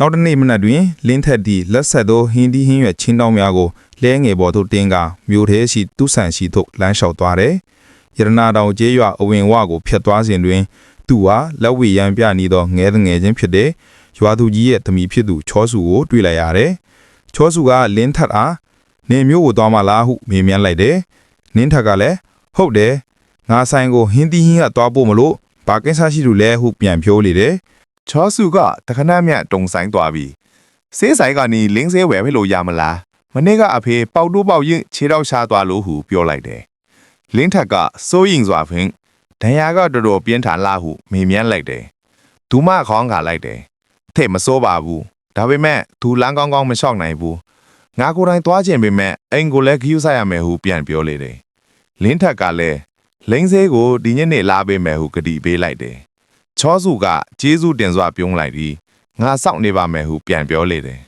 နောက်တစ်နေ့မနက်တွင်လင်းထက်သည်လက်ဆက်သောဟင်းဒီဟင်းရွက်ချင်းတောင်းများကိုလဲငယ်ပေါ်သို့တင်ကာမြို့ထဲရှိသူဆန်ရှိသို့လမ်းလျှောက်သွားတယ်။ရတနာတောင်ကျေးရွာအဝင်ဝကိုဖျက်သွားစဉ်တွင် သူဟာလက်ဝေရန်ပြနေသောငဲငယ်ချင်းဖြစ်တဲ့ရွာသူကြီးရဲ့သမီးဖြစ်သူချောစုကိုတွေ့လိုက်ရတယ်။ချောစုကလင်းထက်အားနေမျိုးကိုသွားမလားဟုမေးမြန်းလိုက်တယ်။နင်းထက်ကလည်းဟုတ်တယ်ငါဆိုင်ကိုဟင်းသီးဟင်းကသွားဖို့မလို့ဘာကိစ္စရှိလို့လဲဟုပြန်ပြောလေတယ် ချောစုကတခဏမြတ်တုံဆိုင်သွားပြီစေးဆိုင်ကနီလင်းစဲဝယ်ဖလို့ရမလားမနေ့ကအဖေပေါက်တိုးပေါက်ရင်ခြေတော့ရှားသွားလို့ဟုပြောလိုက်တယ်လင်းထက်ကစိုးရင်စွာဖြင့်ဒဏ်ရာကတော်တော်ပြင်းထန်လာဟုမေးမြန်းလိုက်တယ်သူမခေါင်းခါလိုက်တယ်ထဲ့မစိုးပါဘူးဒါပေမဲ့သူလမ်းကောင်းကောင်းမလျှောက်နိုင်ဘူးငါကိုယ်တိုင်သွားခြင်းပေမဲ့အိမ်ကိုလည်းခယူးဆိုင်ရမယ်ဟုပြန်ပြောလေတယ်လင်းထက်ကလည်းလိန်စဲကိုဒီညနေလာပေးမယ်ဟုကတိပေးလိုက်တယ် ချောစုကကျေးဇူးတင်စွာပြုံးလိုက်ပြီးငါစောင့်နေပါမယ်ဟုပြန်ပြောလေတယ်